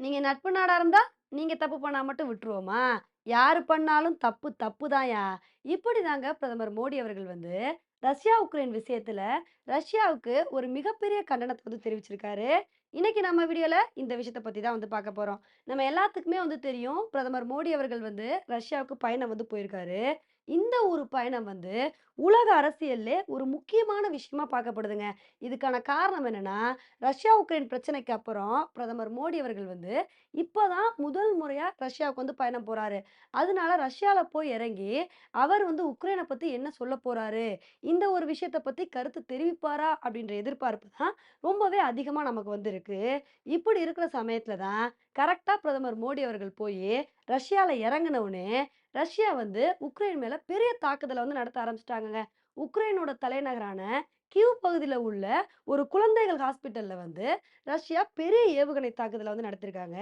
நீங்க நட்பு நாடா இருந்தா, நீங்க தப்பு பண்ணா மட்டும் விட்டுருவோமா? யாரு பண்ணாலும் தப்பு தப்பு தான்யா. இப்படிதாங்க பிரதமர் மோடி அவர்கள் வந்து, ரஷ்யா, உக்ரைன் விஷயத்துல ரஷ்யாவுக்கு ஒரு மிகப்பெரிய கண்டனத்தை வந்து தெரிவிச்சிருக்காரு. இன்னைக்கு நம்ம வீடியோல இந்த விஷயத்த பத்தி தான் வந்து பார்க்க போறோம். நம்ம எல்லாத்துக்குமே வந்து தெரியும், பிரதமர் மோடி அவர்கள் வந்து ரஷ்யாவுக்கு பயணம் வந்து போயிருக்காரு. இந்த ஒரு பயணம் வந்து உலக அரசியல்லே ஒரு முக்கியமான விஷயமா பார்க்கப்படுதுங்க. இதுக்கான காரணம் என்னன்னா, ரஷ்யா, உக்ரைன் பிரச்சனைக்கு அப்புறம் பிரதமர் மோடி அவர்கள் வந்து இப்போதான் முதல் முறையா ரஷ்யாவுக்கு வந்து பயணம் போறாரு. அதனால ரஷ்யால போய் இறங்கி, அவர் வந்து உக்ரைனை பத்தி என்ன சொல்ல போறாரு? இந்த ஒரு விஷயத்தை பத்தி கருத்து தெரிவிப்பாரா? அப்படின்ற எதிர்பார்ப்பு தான் ரொம்பவே அதிகமா நமக்கு வந்து இருக்கு. இப்படி இருக்கிற சமயத்துல தான் கரெக்டாக பிரதமர் மோடி அவர்கள் போய் ரஷ்யால இறங்கினவுடனே ரஷ்யா வந்து உக்ரைன் மேல பெரிய தாக்குதலை வந்து நடத்த ஆரம்பிச்சிட்டாங்க உக்ரைனோட தலைநகரான கியூ பகுதியில் உள்ள ஒரு குழந்தைகள் ஹாஸ்பிட்டலில் வந்து ரஷ்யா பெரிய ஏவுகணை தாக்குதலை வந்து நடத்தியிருக்காங்க.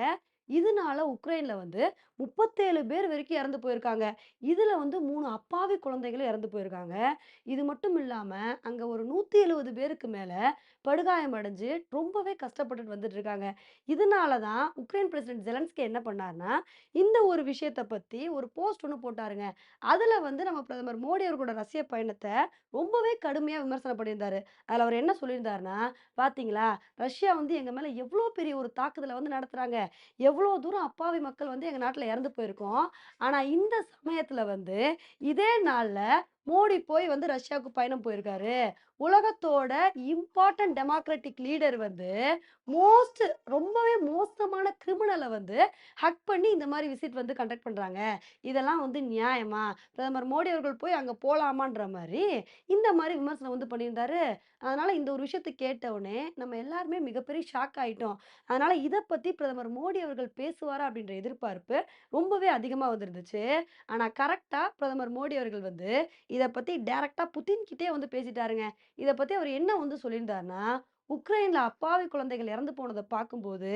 இதனால உக்ரைன்ல வந்து 37 பேர் வரைக்கும் இறந்து போயிருக்காங்க. இதுல வந்து மூணு அப்பாவி குழந்தைகளும் இறந்து போயிருக்காங்க. இது மட்டும் இல்லாம, அங்க ஒரு 170 பேருக்கு மேல படுகாயம் அடைஞ்சு ரொம்பவே கஷ்டப்பட்டுட்டு வந்துட்டு இருக்காங்க. இதனால தான் உக்ரைன் பிரசிடென்ட் ஜெலன்ஸ்கி என்ன பண்ணாருன்னா, இந்த ஒரு விஷயத்த பத்தி ஒரு போஸ்ட் ஒன்று போட்டாருங்க. அதுல வந்து நம்ம பிரதமர் மோடி அவர்களோட ரஷ்ய பயணத்தை ரொம்பவே கடுமையா விமர்சனம் பண்ணியிருந்தாரு. அதுல அவர் என்ன சொல்லியிருந்தாருன்னா, "பாத்தீங்களா, ரஷ்யா வந்து எங்க மேல எவ்வளோ பெரிய ஒரு தாக்குதலை வந்து நடத்துறாங்க. எவ்வளோ தூரம் அப்பாவி மக்கள் வந்து எங்கள் நாட்டில் இறந்து போயிருக்கோம். ஆனால் இந்த சமயத்தில் வந்து இதே நாளில் மோடி போய் வந்து ரஷ்யாவுக்கு பயணம் போயிருக்காரு. உலகத்தோட இம்பார்ட்டன்ட் டெமோக்ராட்டிக் லீடர் வந்து மோஸ்ட் ரொம்பவே மோசமான கிரிமினலை வந்து ஹக் பண்ணி இந்த மாதிரி விசிட் வந்து கண்டக்ட் பண்ணுறாங்க இதெல்லாம் வந்து நியாயமா? பிரதமர் மோடி அவர்கள் போய் அங்கே போகலாமான்ற மாதிரி இந்த மாதிரி விமர்சனம் வந்து பண்ணியிருந்தாரு. அதனால் இந்த ஒரு விஷயத்தை கேட்டவுடனே நம்ம எல்லாருமே மிகப்பெரிய ஷாக் ஆகிட்டோம் அதனால் இதை பற்றி பிரதமர் மோடி அவர்கள் பேசுவாரா? அப்படின்ற எதிர்பார்ப்பு ரொம்பவே அதிகமாக வந்துருந்துச்சு. ஆனால் கரெக்டாக பிரதமர் மோடி அவர்கள் வந்து இதை பற்றி டேரெக்டாக புதின் வந்து பேசிட்டாருங்க. இதை பற்றி அவர் என்ன வந்து சொல்லியிருந்தாருன்னா, உக்ரைனில் அப்பாவி குழந்தைகள் இறந்து போனதை பார்க்கும்போது,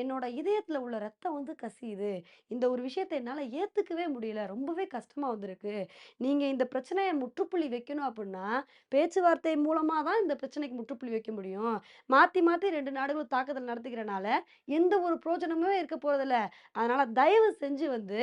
என்னோட இதயத்தில் உள்ள ரத்தம் வந்து கசியுது. இந்த ஒரு விஷயத்தை என்னால் ஏற்றுக்கவே முடியல. ரொம்பவே கஷ்டமாக வந்திருக்கு. நீங்கள் இந்த பிரச்சனையை முற்றுப்புள்ளி வைக்கணும் அப்படின்னா பேச்சுவார்த்தை மூலமாக தான் இந்த பிரச்சனைக்கு முற்றுப்புள்ளி வைக்க முடியும். மாற்றி மாற்றி ரெண்டு நாடுகளும் தாக்குதல் நடத்துக்கிறனால எந்த ஒரு பிரயோஜனமுமே இருக்க போகிறதில்ல அதனால் தயவு செஞ்சு வந்து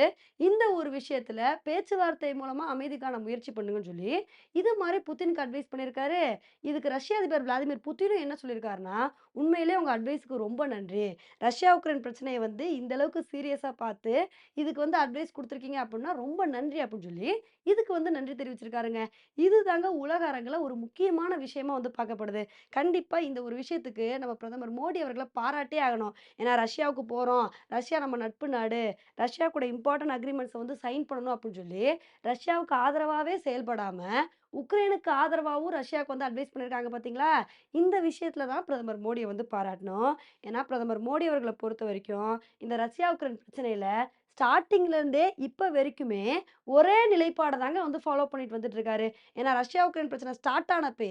இந்த ஒரு விஷயத்தில் பேச்சுவார்த்தை மூலமாக அமைதிக்கான முயற்சி பண்ணுங்கன்னு" சொல்லி, இது மாதிரி புத்தினுக்கு அட்வைஸ் பண்ணியிருக்காரு. இதுக்கு ரஷ்ய அதிபர் விளாடிமிர் புத்தினும் என்ன சொல்லியிருக்காருன்னா, "உண்மையிலேயே உங்க அட்வைஸ்க்கு ரொம்ப நன்றி. ரஷ்யா, உக்ரைன் பிரச்சனையை வந்து இந்த அளவுக்கு சீரியஸா பார்த்து, இதுக்கு வந்து அட்வைஸ் கொடுத்துருக்கீங்க அப்படின்னா ரொம்ப நன்றி" அப்படின்னு சொல்லி, இதுக்கு வந்து நன்றி தெரிவிச்சிருக்காருங்க. இதுதாங்க உலக அரங்கில் ஒரு முக்கியமான விஷயமா வந்து பார்க்கப்படுது. கண்டிப்பாக இந்த ஒரு விஷயத்துக்கு நம்ம பிரதமர் மோடி அவர்களை பாராட்டே ஆகணும். ஏன்னா ரஷ்யாவுக்கு போகிறோம் ரஷ்யா நம்ம நட்பு நாடு. ரஷ்யா கூட இம்பார்ட்டன்ட் அக்ரிமெண்ட்ஸை வந்து சைன் பண்ணணும் அப்படின்னு சொல்லி, ரஷ்யாவுக்கு ஆதரவாகவே செயல்படாமல் உக்ரைனுக்கு ஆதரவாகவும் ரஷ்யாவுக்கு வந்து அட்வைஸ் பண்ணியிருக்காங்க பார்த்தீங்களா? இந்த விஷயத்தில் தான் பிரதமர் மோடியை வந்து பாராட்டணும். ஏன்னா பிரதமர் மோடி அவர்களை பொறுத்த வரைக்கும் இந்த ரஷ்யா, உக்ரைன் பிரச்சனையில் ஸ்டார்டிங்லேருந்தே இருந்தே இப்ப வரைக்குமே ஒரே நிலைப்பாடை தாங்க வந்து ஃபாலோ பண்ணிட்டு வந்துட்டு இருக்காரு. ஏன்னா ரஷ்யா, உக்ரைன் பிரச்சனை ஸ்டார்ட் ஆனப்பே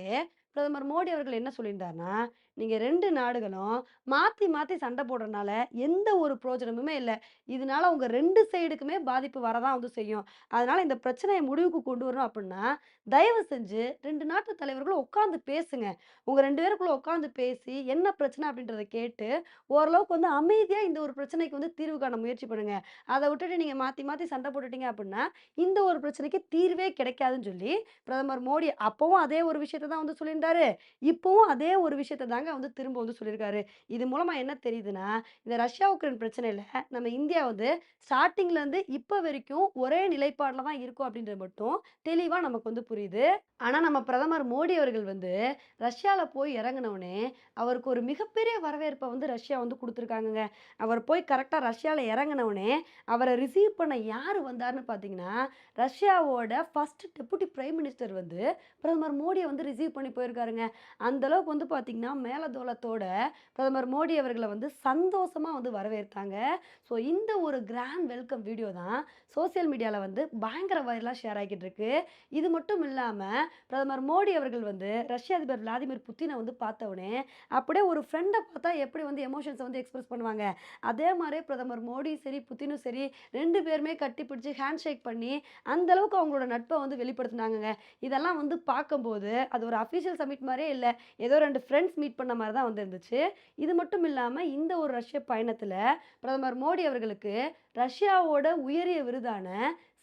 பிரதமர் மோடி அவர்கள் என்ன சொல்லியிருந்தாருன்னா, நீங்கள் ரெண்டு நாடுகளும் மாற்றி மாற்றி சண்டை போடுறனால எந்த ஒரு பிரயோஜனமுமே இல்லை இதனால உங்கள் ரெண்டு சைடுக்குமே பாதிப்பு வரதான் வந்து செய்யும். அதனால் இந்த பிரச்சனையை முடிவுக்கு கொண்டு வரணும் அப்படின்னா தயவு செஞ்சு ரெண்டு நாட்டு தலைவர்களும் உட்காந்து பேசுங்க. உங்கள் ரெண்டு பேருக்குள்ளே உட்காந்து பேசி என்ன பிரச்சனை அப்படின்றத கேட்டு, ஓரளவுக்கு வந்து அமைதியாக இந்த ஒரு பிரச்சனைக்கு வந்து தீர்வு காண முயற்சி பண்ணுங்க. அதை விட்டுட்டு நீங்கள் மாற்றி மாற்றி சண்டை போட்டுட்டீங்க அப்படின்னா இந்த ஒரு பிரச்சனைக்கு தீர்வே கிடைக்காதுன்னு" சொல்லி பிரதமர் மோடி அப்பவும் அதே ஒரு விஷயத்த தான் வந்து சொல்லியிருந்தாரு. இப்பவும் அதே ஒரு விஷயத்த தாங்க வந்து திரும்ப வந்து சொல்லியிருக்காரு. இது மூலமாக என்ன தெரியுதுன்னா, இந்த ரஷ்யா, உக்ரைன் பிரச்சனையில் நம்ம இந்தியா வந்து ஸ்டார்டிங்லேருந்து இப்போ வரைக்கும் ஒரே நிலைப்பாடில் தான் இருக்கும் அப்படின்றது மட்டும் தெளிவாக நமக்கு வந்து புரியுது. ஆனால் நம்ம பிரதமர் மோடி அவர்கள் வந்து ரஷ்யாவில் போய் இறங்கினவுடனே அவருக்கு ஒரு மிகப்பெரிய வரவேற்பை வந்து ரஷ்யா வந்து கொடுத்துருக்காங்கங்க அவர் போய் கரெக்டாக ரஷ்யாவில் இறங்கினவுடனே அவரை ரிசீவ் பண்ண யார் வந்தாருன்னு பார்த்தீங்கன்னா, ரஷ்யாவோட ஃபர்ஸ்ட் டெபுட்டி பிரைம் மினிஸ்டர் வந்து பிரதமர் மோடியை வந்து ரிசீவ் பண்ணி போயிருக்காருங்க. அந்த அளவுக்கு வந்து பார்த்தீங்கன்னா, மேலதோலத்தோட பிரதமர் மோடி அவர்களை வந்து சந்தோஷமாக வந்து வரவேற்த்தாங்க. ஸோ இந்த ஒரு கிராண்ட் வெல்கம் வீடியோ தான் சோசியல் மீடியாவில் வந்து பயங்கர வைரலா ஷேர் ஆகிட்டு இருக்கு. இது மட்டும் இல்லாமல் பிரதமர் மோடி அவர்கள் வந்து ரஷ்ய அதிபர் விளாடிமிர் புத்தினை வந்து பார்த்தவொடனே அப்படியே ஒரு ஃப்ரெண்டை பார்த்தா எப்படி வந்து எமோஷன்ஸை வந்து எக்ஸ்பிரஸ் பண்ணுவாங்க, அதே மாதிரி பிரதமர் மோடியும் சரி, புத்தினும் சரி ரெண்டு பேருமே கட்டிப்பிடிச்சு ஹேண்ட் ஷேக் பண்ணி, அந்த அளவுக்கு அவங்களோட நட்பை வந்து வெளிப்படுத்தினாங்க இதெல்லாம் வந்து பார்க்கும்போது, அது ஒரு அஃபிஷியல் சமிட் மாதிரியே இல்லை ஏதோ ரெண்டு ஃப்ரெண்ட்ஸ் மீட் பண்ண மாதிரி தான் வந்திருந்துச்சு இது மட்டும் இல்லாமல் இந்த ஒரு ரஷ்ய பயணத்தில் பிரதமர் மோடி அவர்களுக்கு ரஷ்யாவோட உயரிய விருதான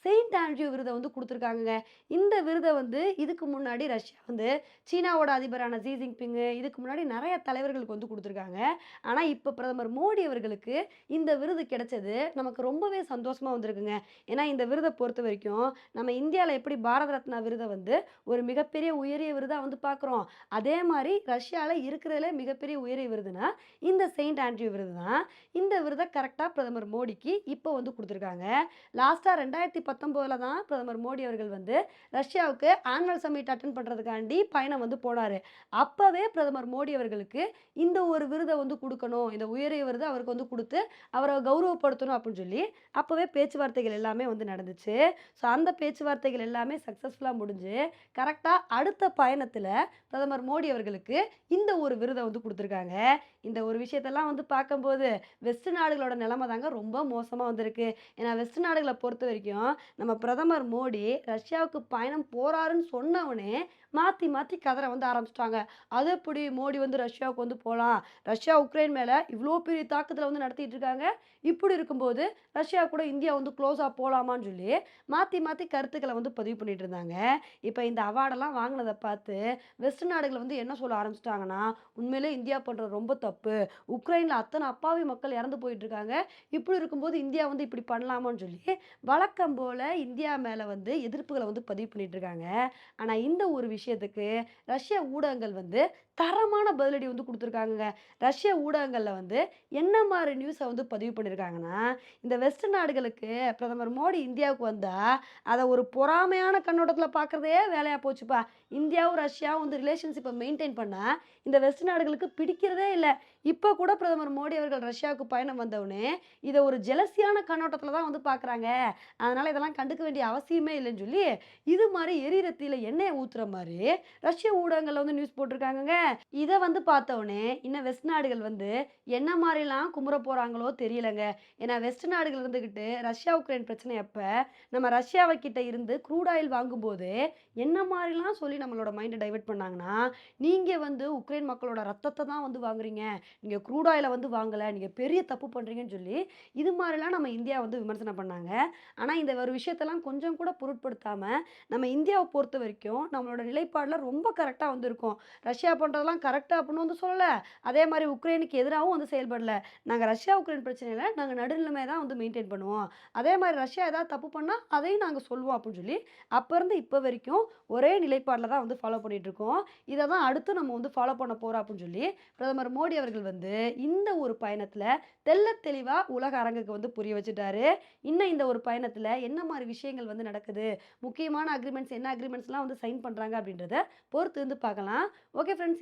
செயின்ட் ஆண்ட்ரியூ விருதை வந்து கொடுத்துருக்காங்க இந்த விருதை வந்து இதுக்கு முன்னாடி ரஷ்யா வந்து சீனாவோட அதிபரான ஜி ஜின்பிங்கு இதுக்கு முன்னாடி நிறைய தலைவர்களுக்கு வந்து கொடுத்துருக்காங்க ஆனால் இப்போ பிரதமர் மோடி அவர்களுக்கு இந்த விருது கிடைச்சது நமக்கு ரொம்பவே சந்தோஷமாக வந்திருக்குங்க. ஏன்னா, இந்த விருதை பொறுத்த வரைக்கும் நம்ம இந்தியாவில் எப்படி பாரத ரத்னா விருதை வந்து ஒரு மிகப்பெரிய உயரிய விருதாக வந்து பார்க்குறோம். அதே மாதிரி ரஷ்யாவில் இருக்கிறதுலே மிகப்பெரிய உயரிய விருதுனா, இந்த செயின்ட் ஆண்ட்ரியூ விருது தான். இந்த விருதை கரெக்டாக பிரதமர் மோடிக்கு இப்போ வந்து கொடுத்துருக்காங்க லாஸ்ட்டாக ரெண்டாயிரத்தி 2019ல தான் பிரதமர் மோடி அவர்கள் வந்து ரஷ்யாவுக்கு ஆனுவல் சம்மிட் அட்டன் பண்ணுறதுக்காண்டி பயணம் வந்து போனார் அப்போவே பிரதமர் மோடி அவர்களுக்கு இந்த ஒரு விருதை வந்து கொடுக்கணும் இந்த உயரிய விருதை அவருக்கு வந்து கொடுத்து அவரை கௌரவப்படுத்தணும் அப்படின்னு சொல்லி, அப்போவே பேச்சுவார்த்தைகள் எல்லாமே வந்து நடந்துச்சு. ஸோ, அந்த பேச்சுவார்த்தைகள் எல்லாமே சக்ஸஸ்ஃபுல்லாக முடிஞ்சு, கரெக்டாக அடுத்த பயணத்தில் பிரதமர் மோடி அவர்களுக்கு இந்த ஒரு விருதை வந்து கொடுத்துருக்காங்க இந்த ஒரு விஷயத்தெல்லாம் வந்து பார்க்கும்போது, வெஸ்ட் நாடுகளோட நிலைமை தாங்க ரொம்ப மோசமாக வந்திருக்கு. ஏன்னா, வெஸ்ட் நாடுகளை பொறுத்த வரைக்கும் நம்ம பிரதமர் மோடி ரஷ்யாவுக்கு பயணம் போறாருன்னு சொன்னவனே மாற்றி மாற்றி கதரை கதற வந்து ஆரம்பிச்சிட்டாங்க அது எப்படி மோடி வந்து ரஷ்யாவுக்கு வந்து போகலாம் ரஷ்யா உக்ரைன் மேலே இவ்வளோ பெரிய தாக்குதலை வந்து நடத்திட்டு இருக்காங்க. இப்படி இருக்கும்போது, ரஷ்யா கூட இந்தியா வந்து க்ளோஸாக போகலாமான்னு சொல்லி, மாற்றி மாற்றி கருத்துக்களை வந்து பதிவு பண்ணிட்டு இருந்தாங்க. இப்போ இந்த அவார்டெல்லாம் வாங்கினதை பார்த்து, வெஸ்ட் நாடுகள் வந்து என்ன சொல்ல ஆரம்பிச்சிட்டாங்கன்னா உண்மையிலே இந்தியா பண்ணுறது ரொம்ப தப்பு. உக்ரைனில் அத்தனை அப்பாவி மக்கள் இறந்து போயிட்டு இருக்காங்க. இப்படி இருக்கும்போது இந்தியா வந்து இப்படி பண்ணலாமான்னு சொல்லி, வழக்கம் போல் போல் இந்தியா மேலே வந்து எதிர்ப்புகளை வந்து பதிவு பண்ணிகிட்ருக்காங்க இருக்காங்க. இந்த ஒரு விஷயத்துக்கு ரஷ்ய ஊடகங்கள் வந்து தரமான பதிலடி வந்து கொடுத்துருக்காங்க ரஷ்ய ஊடகங்களில் வந்து என்ன மாதிரி நியூஸை வந்து பதிவு பண்ணியிருக்காங்கன்னா, இந்த வெஸ்ட் நாடுகளுக்கு பிரதமர் மோடி இந்தியாவுக்கு வந்தால் அதை ஒரு பொறாமையான கண்ணோட்டத்தில் பார்க்குறதே வேலையாக போச்சுப்பா. இந்தியாவும், ரஷ்யாவும் வந்து ரிலேஷன்ஷிப்பை மெயின்டைன் பண்ணால் இந்த வெஸ்ட் நாடுகளுக்கு பிடிக்கிறதே இல்லை இப்போ கூட பிரதமர் மோடி அவர்கள் ரஷ்யாவுக்கு பயணம் வந்தவுடனே, இதை ஒரு ஜெலஸியான கண்ணோட்டத்தில் தான் வந்து பார்க்குறாங்க. அதனால் இதெல்லாம் கண்டுக்க வேண்டிய அவசியமே இல்லைன்னு சொல்லி, இது மாதிரி எரிரத்தியில் எண்ணெயை ஊற்றுற மாதிரி ரஷ்ய ஊடகங்களில் வந்து நியூஸ் போட்டிருக்காங்க இதை வந்து பார்த்தவுடனே, இன்னும் வெஸ்ட் நாடுகள் வந்து என்ன மாதிரிலாம் குமுற போறாங்களோ தெரியலங்க. ஏன்னா, வெஸ்ட் நாடுகள் இருந்துகிட்டு ரஷ்யா, உக்ரைன் பிரச்சனை அப்ப, நம்ம ரஷ்யாவை கிட்ட இருந்து க்ரூட் ஆயில் வாங்கும்போது, என்ன மாதிரிலாம் சொல்லி நம்மளோட மைண்டை டைவெர்ட் பண்ணாங்கன்னா, நீங்கள் வந்து உக்ரைன் மக்களோட ரத்தத்தை தான் வந்து வாங்குறீங்க. நீங்கள் க்ரூட் ஆயிலை வந்து வாங்கலை நீங்கள் பெரிய தப்பு பண்ணுறீங்கன்னு சொல்லி, இது மாதிரிலாம் நம்ம இந்தியா வந்து விமர்சனம் பண்ணாங்க. ஆனால் இந்த ஒரு விஷயத்தெல்லாம் கொஞ்சம் கூட பொருட்படுத்தாமல் நம்ம இந்தியாவை பொறுத்த வரைக்கும் நம்மளோட நிலைப்பாடில் ரொம்ப கரெக்டாக வந்து ரஷ்யா ரஷ்யா பண்ணுறதெல்லாம் கரெக்டாக அப்படின்னு வந்து சொல்லலை அதே மாதிரி உக்ரைனுக்கு எதிராகவும் வந்து செயல்படல. நாங்கள் ரஷ்யா, உக்ரைன் பிரச்சனையில் நாங்கள் நடுநிலைமை தான் வந்து மெயின்டெயின் பண்ணுவோம். அதே மாதிரி ரஷ்யா ஏதாவது தப்பு பண்ணால் அதையும் நாங்கள் சொல்வோம் அப்படின்னு சொல்லி, அப்போ இருந்து இப்போ வரைக்கும் ஒரே நிலைப்பாடில் தான் வந்து ஃபாலோ பண்ணிகிட்ருக்கோம் இதை தான் அடுத்து நம்ம வந்து ஃபாலோ பண்ண போகிறோம் அப்படின்னு சொல்லி, பிரதமர் மோடி அவர்கள் வந்து இந்த ஒரு பயணத்தில் தெல்ல தெளிவாக உலக அரங்குக்கு வந்து புரிய வச்சுட்டாரு. இன்னும் இந்த ஒரு பயணத்தில் என்ன மாதிரி விஷயங்கள் வந்து நடக்குது? முக்கியமான அக்ரிமெண்ட்ஸ் என்ன அக்ரிமெண்ட்ஸ்லாம் வந்து சைன் பண்ணுறாங்க அப்படின்றத பொறுத்து வந்து பார்க்கலாம். Okay friends